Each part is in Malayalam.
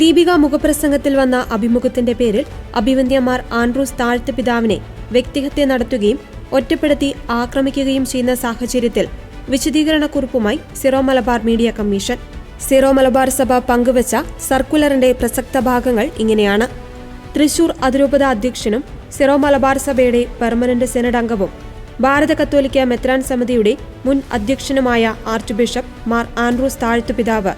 ദീപിക മുഖപ്രസംഗത്തിൽ വന്ന അഭിമുഖത്തിന്റെ പേരിൽ അഭിവന്ദ്യമാർ ആൻഡ്രൂസ് താഴ്ത്ത പിതാവിനെ വ്യക്തിഹത്യ നടത്തുകയും ഒറ്റപ്പെടുത്തി ആക്രമിക്കുകയും ചെയ്യുന്ന സാഹചര്യത്തിൽ വിശദീകരണക്കുറിപ്പുമായി സിറോ മലബാർ മീഡിയ കമ്മീഷൻ. സിറോ മലബാർ സഭ പങ്കുവച്ച സർക്കുലറിന്റെ പ്രസക്ത ഭാഗങ്ങൾ ഇങ്ങനെയാണ്. തൃശൂർ അതിരൂപത അധ്യക്ഷനും സിറോ മലബാർ സഭയുടെ പെർമനന്റ് സെനറ്റ് അംഗവും ഭാരത കത്തോലിക്ക മെത്രാൻ സമിതിയുടെ മുൻ അധ്യക്ഷനുമായ ആർച്ച് ബിഷപ്പ് മാർ ആൻഡ്രൂസ് താഴ്ത്തു പിതാവ്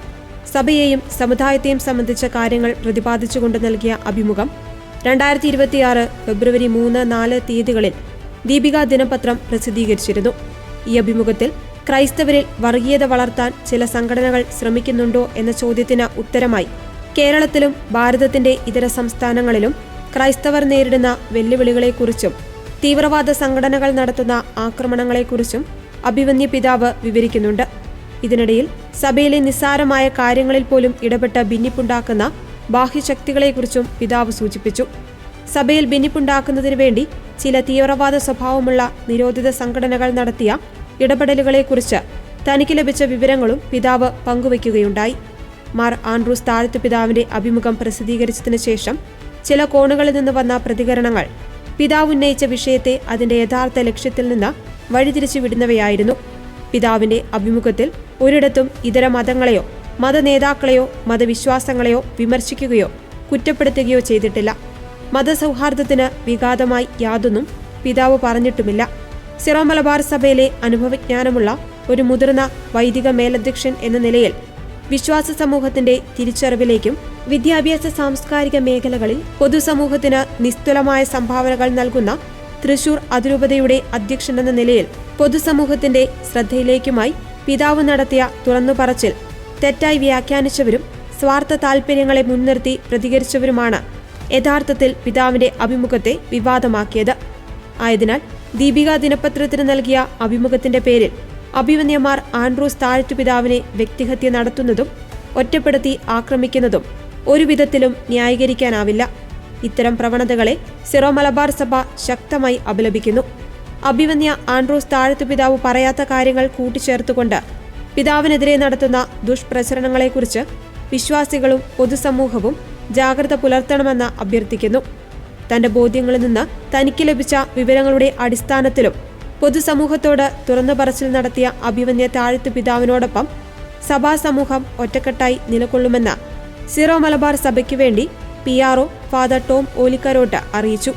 സഭയെയും സമുദായത്തെയും സംബന്ധിച്ച കാര്യങ്ങൾ പ്രതിപാദിച്ചുകൊണ്ട് നൽകിയ അഭിമുഖം രണ്ടായിരത്തി ഇരുപത്തിയാറ് ഫെബ്രുവരി മൂന്ന് നാല് തീയതികളിൽ ദീപിക ദിനപത്രം പ്രസിദ്ധീകരിച്ചിരുന്നു. ഈ അഭിമുഖത്തിൽ ക്രൈസ്തവരിൽ വർഗീയത വളർത്താൻ ചില സംഘടനകൾ ശ്രമിക്കുന്നുണ്ടോ എന്ന ചോദ്യത്തിന് ഉത്തരമായി കേരളത്തിലും ഭാരതത്തിന്റെ ഇതര സംസ്ഥാനങ്ങളിലും ക്രൈസ്തവർ നേരിടുന്ന വെല്ലുവിളികളെക്കുറിച്ചും തീവ്രവാദ സംഘടനകൾ നടത്തുന്ന ആക്രമണങ്ങളെക്കുറിച്ചും അഭിമന്യ പിതാവ് വിവരിക്കുന്നുണ്ട്. ഇതിനിടയിൽ സഭയിലെ നിസ്സാരമായ കാര്യങ്ങളിൽ പോലും ഇടപെട്ട് ഭിന്നിപ്പുണ്ടാക്കുന്ന ബാഹ്യശക്തികളെക്കുറിച്ചും പിതാവ് സൂചിപ്പിച്ചു. സഭയിൽ ഭിന്നിപ്പുണ്ടാക്കുന്നതിനു വേണ്ടി ചില തീവ്രവാദ സ്വഭാവമുള്ള നിരോധിത സംഘടനകൾ നടത്തിയ ഇടപെടലുകളെക്കുറിച്ച് തനിക്ക് ലഭിച്ച വിവരങ്ങളും പിതാവ് പങ്കുവയ്ക്കുകയുണ്ടായി. മാർ ആൻഡ്രൂസ് താഴത്തു പിതാവിന്റെ അഭിമുഖം പ്രസിദ്ധീകരിച്ചതിനു ശേഷം ചില കോണുകളിൽ നിന്ന് വന്ന പ്രതികരണങ്ങൾ പിതാവ് ഉന്നയിച്ച വിഷയത്തെ അതിന്റെ യഥാർത്ഥ ലക്ഷ്യത്തിൽ നിന്ന് വഴിതിരിച്ചു വിടുന്നവയായിരുന്നു പിതാവിന്റെ അഭിമുഖത്തിൽ ഒരിടത്തും ഇതര മതങ്ങളെയോ മതനേതാക്കളെയോ മതവിശ്വാസങ്ങളെയോ വിമർശിക്കുകയോ കുറ്റപ്പെടുത്തുകയോ ചെയ്തിട്ടില്ല. മതസൗഹാർദ്ദത്തിന് വിഘാതമായി യാതൊന്നും പിതാവ് പറഞ്ഞിട്ടുമില്ല. സിറോ മലബാർ സഭയിലെ അനുഭവജ്ഞാനമുള്ള ഒരു മുതിർന്ന വൈദിക മേലധ്യക്ഷൻ എന്ന നിലയിൽ വിശ്വാസ സമൂഹത്തിന്റെ തിരിച്ചറിവിലേക്കും വിദ്യാഭ്യാസ സാംസ്കാരിക മേഖലകളിൽ പൊതുസമൂഹത്തിന് നിസ്തുലമായ സംഭാവനകൾ നൽകുന്ന തൃശൂർ അതിരൂപതയുടെ അധ്യക്ഷനെന്ന നിലയിൽ പൊതുസമൂഹത്തിന്റെ ശ്രദ്ധയിലേക്കുമായി പിതാവ് നടത്തിയ തുറന്നുപറച്ചിൽ തെറ്റായി വ്യാഖ്യാനിച്ചവരും സ്വാർത്ഥ താൽപര്യങ്ങളെ മുൻനിർത്തി പ്രതികരിച്ചവരുമാണ് യഥാർത്ഥത്തിൽ പിതാവിന്റെ അഭിമുഖത്തെ വിവാദമാക്കിയത്. ആയതിനാൽ ദീപിക ദിനപത്രത്തിന് നൽകിയ അഭിമുഖത്തിന്റെ പേരിൽ അഭിമന്യമാർ ആൻഡ്രൂസ് താഴ്ത്തു പിതാവിനെ വ്യക്തിഹത്യ നടത്തുന്നതും ഒറ്റപ്പെടുത്തി ആക്രമിക്കുന്നതും ഒരുവിധത്തിലും ന്യായീകരിക്കാനാവില്ല. ഇത്തരം പ്രവണതകളെ സിറോ മലബാർ സഭ ശക്തമായി അപലപിക്കുന്നു. അഭിമന്യ ആൻഡ്രൂസ് താഴത്തു പിതാവ് പറയാത്ത കാര്യങ്ങൾ കൂട്ടിച്ചേർത്തുകൊണ്ട് പിതാവിനെതിരെ നടത്തുന്ന ദുഷ്പ്രചരണങ്ങളെക്കുറിച്ച് വിശ്വാസികളും പൊതുസമൂഹവും ജാഗ്രത പുലർത്തണമെന്ന് അഭ്യർത്ഥിക്കുന്നു. തന്റെ ബോധ്യങ്ങളിൽ നിന്ന് തനിക്ക് ലഭിച്ച വിവരങ്ങളുടെ അടിസ്ഥാനത്തിലും പൊതുസമൂഹത്തോട് തുറന്നു പറച്ചിൽ നടത്തിയ അഭിമന്യ താഴ്ത്തു പിതാവിനോടൊപ്പം സഭാസമൂഹം ഒറ്റക്കെട്ടായി നിലകൊള്ളുമെന്ന് സിറോ മലബാർ സഭയ്ക്കു വേണ്ടി P R father Tom Olikkarotta അറിയിച്ചു.